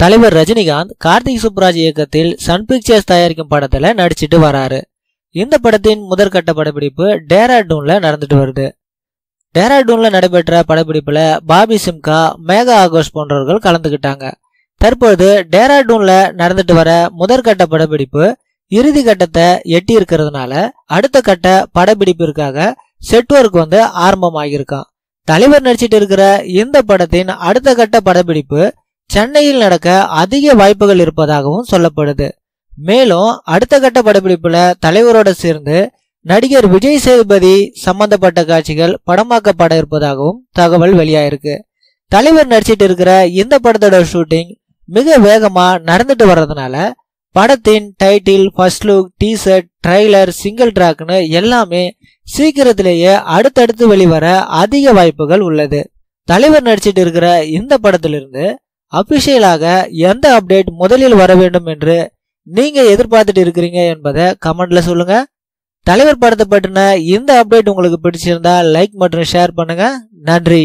தலைவர் ரஜினிகாந்த் கார்த்திக் சுப்ராஜ் இயக்கத்தில் Sun pictures தயாரிக்கும் படத்துல நடிச்சிட்டு வராரு. இந்த படத்தின் முதற்கட்ட படப்பிடிப்பு டேராடூன்ல நடந்துட்டு வருது. டேராடூன்ல நடைபெற்ற படப்பிடிப்புல பாபி சிம்கா மேகா ஆகோஷ் போன்றவர்கள் கலந்துகிட்டாங்க. தற்போது டேராடூன்ல நடந்துட்டு வர முதற்கட்ட படப்பிடிப்பு இறுதி கட்டத்தை எட்டி இருக்கிறதுனால அடுத்த கட்ட படப்பிடிப்பிற்காக செட் ஒர்க் வந்து ஆரம்பமாகியிருக்கான் தலைவர் நடிச்சிட்டு இருக்கிற இந்த படத்தின் அடுத்த கட்ட படப்பிடிப்பு சென்னையில் நடக்க அதிக வாய்ப்புகள் இருப்பதாகவும் சொல்லப்படுது. மேலும் அடுத்த கட்ட படப்பிடிப்புல தலைவரோட சேர்ந்து நடிகர் விஜய் சேதுபதி சம்பந்தப்பட்ட காட்சிகள் படமாக்கப்பட இருப்பதாகவும் தகவல் வெளியாயிருக்கு. தலைவர் நடிச்சிட்டு இருக்கிற இந்த படத்தோட ஷூட்டிங் மிக வேகமா நடந்துட்டு வர்றதுனால படத்தின் title first look teaser trailer single ட்ராக்னு எல்லாமே சீக்கிரத்திலேயே அடுத்தடுத்து வெளிவர அதிக வாய்ப்புகள் உள்ளது. தலைவர் நடிச்சிட்டு இருக்கிற இந்த படத்திலிருந்து அபிஷியலாக எந்த அப்டேட் முதலில் வர வேண்டும் என்று நீங்க எதிர்பார்த்துட்டு இருக்கிறீங்க என்பதை கமெண்ட்ல சொல்லுங்க. தலைவர் படத்தை பற்றின இந்த அப்டேட் உங்களுக்கு பிடிச்சிருந்தா லைக் மற்றும் ஷேர் பண்ணுங்க. நன்றி.